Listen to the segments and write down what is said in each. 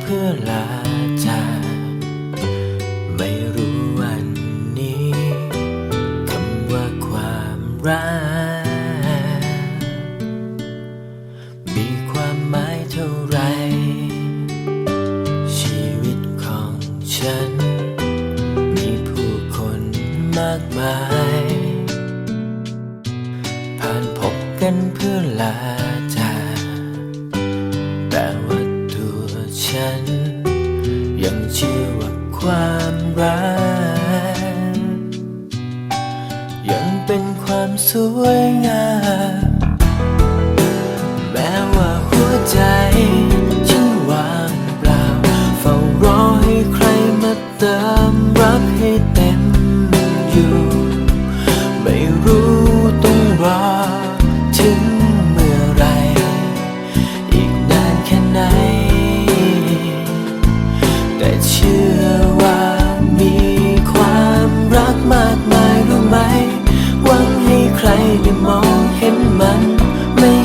เพื่อลาจากไม่รู้วันนี้คำว่าความรักมีความหมายเท่าไร ชีวิตของฉัน มีผู้คนมากมาย ผ่านพบกันเพื่อลาจาก แต่ว่าตัวฉัน ความรัก ยังเป็นความสวยงาม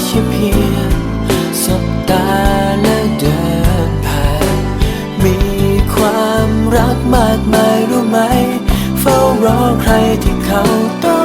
ใช่เพียงสบตาและเดินผ่านมีความรักมากมายรู้ไหม เฝ้ารอใครที่เขาต้อง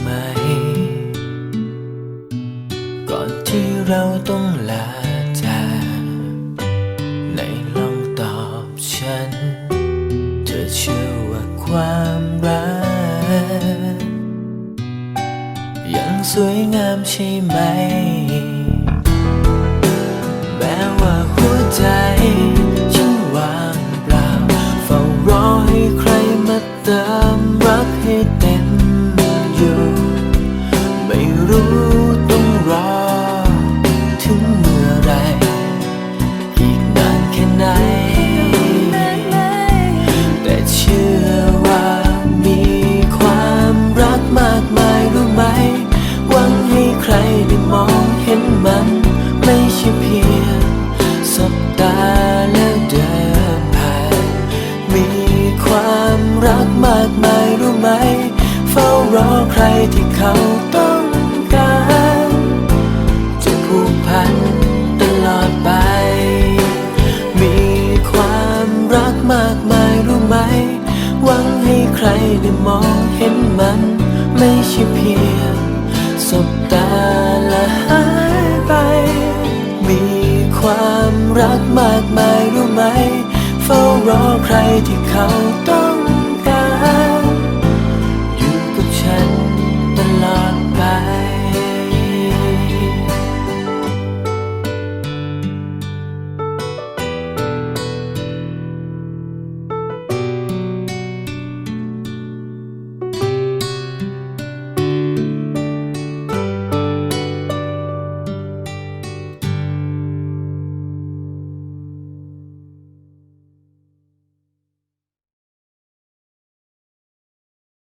ไหม ก่อนที่เราต้องลาจากไหนลองตอบฉัน เธอเชื่อว่าความรัก ยังสวยงามใช่ไหม แม้ว่าหัวใจ ห็นมันไม่ใช่เพียงสบตาและเดินผ่าน มีความรักมากมายรู้ไหม เฝ้ารอใครที่เขาต้องการ จะผูกพันตลอดไป มีความรักมากมายรู้ไหม หวังให้ใครได้มองเห็น รักมากมายรู้ไหม เฝ้ารอใครที่เขาต้อง